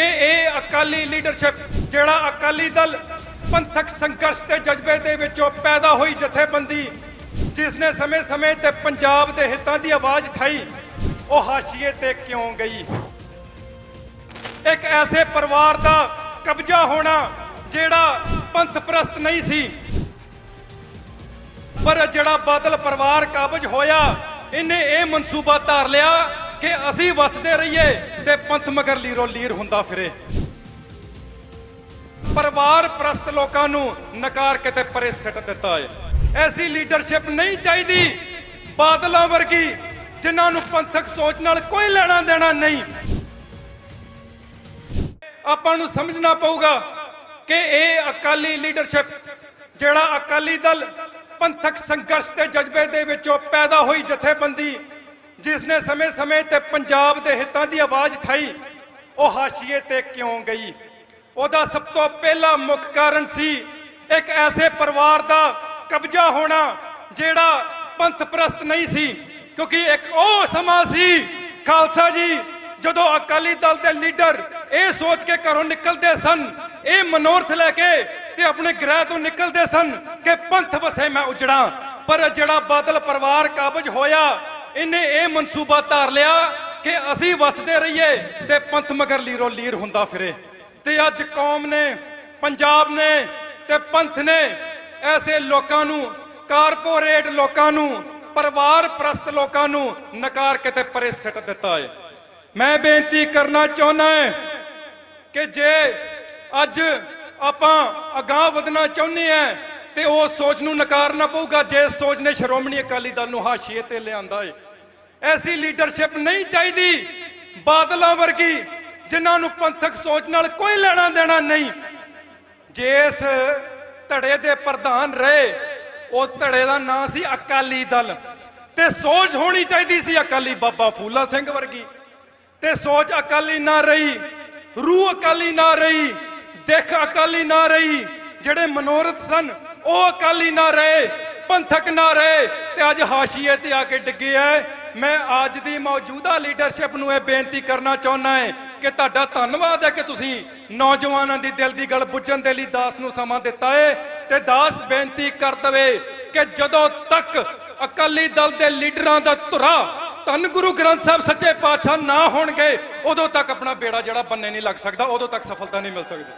ਕਿ ਇਹ ਅਕਾਲੀ ਲੀਡਰਸ਼ਿਪ, ਜਿਹੜਾ ਅਕਾਲੀ ਦਲ ਪੰਥਕ ਸੰਘਰਸ਼ ਤੇ ਜਜ਼ਬੇ ਦੇ ਵਿੱਚੋਂ ਪੈਦਾ ਹੋਈ ਜਥੇਬੰਦੀ, ਜਿਸ ਨੇ ਸਮੇਂ-ਸਮੇਂ ਤੇ ਪੰਜਾਬ ਦੇ ਹਿੱਤਾਂ ਦੀ ਆਵਾਜ਼ ਉਠਾਈ, ਉਹ ਹਾਸ਼ੀਏ ਤੇ ਕਿਉਂ ਗਈ? ਇੱਕ ਐਸੇ ਪਰਿਵਾਰ ਦਾ ਕਬਜ਼ਾ ਹੋਣਾ ਜਿਹੜਾ ਪੰਥ ਪ੍ਰਸਤ ਨਹੀਂ ਸੀ, ਪਰ ਜਿਹੜਾ ਬਾਦਲ ਪਰਿਵਾਰ ਕਾਬਜ ਹੋਇਆ, ਇਹਨੇ ਇਹ ਮਨਸੂਬਾ ਧਾਰ ਲਿਆ ਕਿ ਅਸੀਂ ਵਸਦੇ ਰਹੀਏ ਤੇ ਪੰਥ ਮਗਰ ਲੀਰੋ ਲੀਰ ਹੁੰਦਾ ਫਿਰੇ। ਪਰਿਵਾਰ ਪ੍ਰਸਤ ਲੋਕਾਂ ਨੂੰ ਨਕਾਰ ਕੇ ਪਰੇ ਸਿੱਟ ਦਿੱਤਾ ਹੈ ਐਸੀ ਲੀਡਰਸ਼ਿਪ ਨਹੀਂ ਚਾਹੀਦੀ ਬਾਦਲਾਂ ਵਰਗੀ ਜਿਨ੍ਹਾਂ ਨੂੰ ਪੰਥਕ ਸੋਚ ਨਾਲ ਕੋਈ ਲੈਣਾ ਦੇਣਾ ਨਹੀਂ। ਆਪਾਂ ਨੂੰ ਸਮਝਣਾ ਪਊਗਾ ਕਿ ਇਹ ਅਕਾਲੀ ਲੀਡਰਸ਼ਿਪ, ਜਿਹੜਾ ਅਕਾਲੀ ਦਲ ਪੰਥਕ ਸੰਘਰਸ਼ ਤੇ ਜਜ਼ਬੇ ਦੇ ਵਿੱਚੋਂ ਪੈਦਾ ਹੋਈ ਜਥੇਬੰਦੀ ਜਿਸ ਨੇ ਸਮੇਂ-ਸਮੇਂ ਤੇ ਪੰਜਾਬ ਦੇ ਹਿੱਤਾਂ ਦੀ ਆਵਾਜ਼ ਉਠਾਈ, ਉਹ ਹਾਸ਼ੀਏ ਤੇ ਕਿਉਂ ਗਈ? ਉਹਦਾ ਸਭ ਤੋਂ ਪਹਿਲਾ ਮੁੱਖ ਕਾਰਨ ਸੀ ਇੱਕ ਐਸੇ ਪਰਿਵਾਰ ਦਾ ਕਬਜ਼ਾ ਹੋਣਾ ਜਿਹੜਾ ਪੰਥ ਪ੍ਰਸਤ ਨਹੀਂ ਸੀ, ਕਿਉਂਕਿ ਇੱਕ ਉਹ ਸਮਾਂ ਸੀ, ਖਾਲਸਾ ਜੀ, ਜਦੋਂ ਅਕਾਲੀ ਦਲ ਦੇ ਲੀਡਰ ਇਹ ਸੋਚ ਕੇ ਘਰੋਂ ਨਿਕਲਦੇ ਸਨ, ਇਹ ਮਨੋਰਥ ਲੈ ਕੇ ਤੇ ਆਪਣੇ ਗ੍ਰਹਿ ਤੋਂ ਨਿਕਲਦੇ ਸਨ ਕਿ ਪੰਥ ਵਸੇ ਮੈਂ ਉਜੜਾਂ। ਪਰ ਜਿਹੜਾ ਬਾਦਲ ਪਰਿਵਾਰ ਕਾਬਜ ਹੋਇਆ ਇਹਨੇ ਇਹ ਮਨਸੂਬਾ ਧਾਰ ਲਿਆ ਕਿ ਅਸੀਂ ਵਸਦੇ ਰਹੀਏ ਤੇ ਪੰਥ ਮਗਰ ਲੀਰੋ ਲੀਰ ਹੁੰਦਾ ਫਿਰੇ। ਤੇ ਅੱਜ ਕੌਮ ਨੇ, ਪੰਜਾਬ ਨੇ ਤੇ ਪੰਥ ਨੇ ਐਸੇ ਲੋਕਾਂ ਨੂੰ, ਕਾਰਪੋਰੇਟ ਲੋਕਾਂ ਨੂੰ ਪਰਿਵਾਰ ਪ੍ਰਸਤ ਲੋਕਾਂ ਨੂੰ ਨਕਾਰ ਕੇ ਤੇ ਪਰੇ ਸਿੱਟ ਦਿੱਤਾ ਹੈ ਮੈਂ ਬੇਨਤੀ ਕਰਨਾ ਚਾਹੁੰਦਾ ਹਾਂ ਕਿ ਜੇ ਅੱਜ ਆਪਾਂ ਅਗਾਹ ਵਧਣਾ ਚਾਹੁੰਦੇ ਆ ਤੇ ਉਹ ਸੋਚ ਨੂੰ ਨਕਾਰਨਾ ਪਊਗਾ, ਜੇ ਸੋਚ ਨੇ ਸ਼੍ਰੋਮਣੀ ਅਕਾਲੀ ਦਲ ਨੂੰ ਹਾਸ਼ੀਏ ਤੇ ਲਿਆਂਦਾ ਏ। ਐਸੀ ਲੀਡਰਸ਼ਿਪ ਨਹੀਂ ਚਾਹੀਦੀ ਬਾਦਲਾਂ ਵਰਗੀ, ਜਿਨ੍ਹਾਂ ਨੂੰ ਪੰਥਕ ਸੋਚ ਨਾਲ ਕੋਈ ਲੈਣਾ ਦੇਣਾ ਨਹੀਂ। ਜੇ ਇਸ ਧੜੇ ਦੇ ਪ੍ਰਧਾਨ ਰਹੇ, ਉਹ ਧੜੇ ਦਾ ਨਾਂ ਸੀ ਅਕਾਲੀ ਦਲ। ਤੇ ਸੋਚ ਹੋਣੀ ਚਾਹੀਦੀ ਸੀ ਅਕਾਲੀ ਬਾਬਾ ਫੂਲਾ ਸਿੰਘ ਵਰਗੀ। ਤੇ ਸੋਚ ਅਕਾਲੀ ਨਾ ਰਹੀ, ਰੂਹ ਅਕਾਲੀ ਨਾ ਰਹੀ, ਦੇਖ ਅਕਾਲੀ ਨਾ ਰਹੀ, ਜਿਹੜੇ ਮਨੋਰਥ ਸਨ ਉਹ ਅਕਾਲੀ ਨਾ ਰਹੇ, ਪੰਥਕ ਨਾ ਰਹੇ ਤੇ ਅੱਜ ਹਾਸ਼ੀਏ ਤੇ ਆ ਕੇ ਡਿੱਗੇ ਐ। ਮੈਂ ਅੱਜ ਦੀ ਮੌਜੂਦਾ ਲੀਡਰਸ਼ਿਪ ਨੂੰ ਇਹ ਬੇਨਤੀ ਕਰਨਾ ਚਾਹੁੰਦਾ ਹੈ ਕਿ ਤੁਹਾਡਾ ਧੰਨਵਾਦ ਹੈ ਕਿ ਤੁਸੀਂ ਨੌਜਵਾਨਾਂ ਦੀ ਦਿਲ ਦੀ ਗੱਲ ਬੁੱਝਣ ਦੇ ਲਈ ਦਾਸ ਨੂੰ ਸਮਾਂ ਦਿੱਤਾ ਹੈ ਤੇ ਦਾਸ ਬੇਨਤੀ ਕਰ ਦਵੇ ਕਿ ਜਦੋਂ ਤੱਕ ਅਕਾਲੀ ਦਲ ਦੇ ਲੀਡਰਾਂ ਦਾ ਧੁਰਾ ਧੰਨ ਗੁਰੂ ਗ੍ਰੰਥ ਸਾਹਿਬ ਸੱਚੇ ਪਾਤਸ਼ਾਹ ਨਾ ਹੋਣਗੇ, ਉਦੋਂ ਤੱਕ ਆਪਣਾ ਬੇੜਾ ਜਿਹੜਾ ਬੰਨੇ ਨਹੀਂ ਲੱਗ ਸਕਦਾ, ਉਦੋਂ ਤੱਕ ਸਫਲਤਾ ਨਹੀਂ ਮਿਲ ਸਕਦੀ।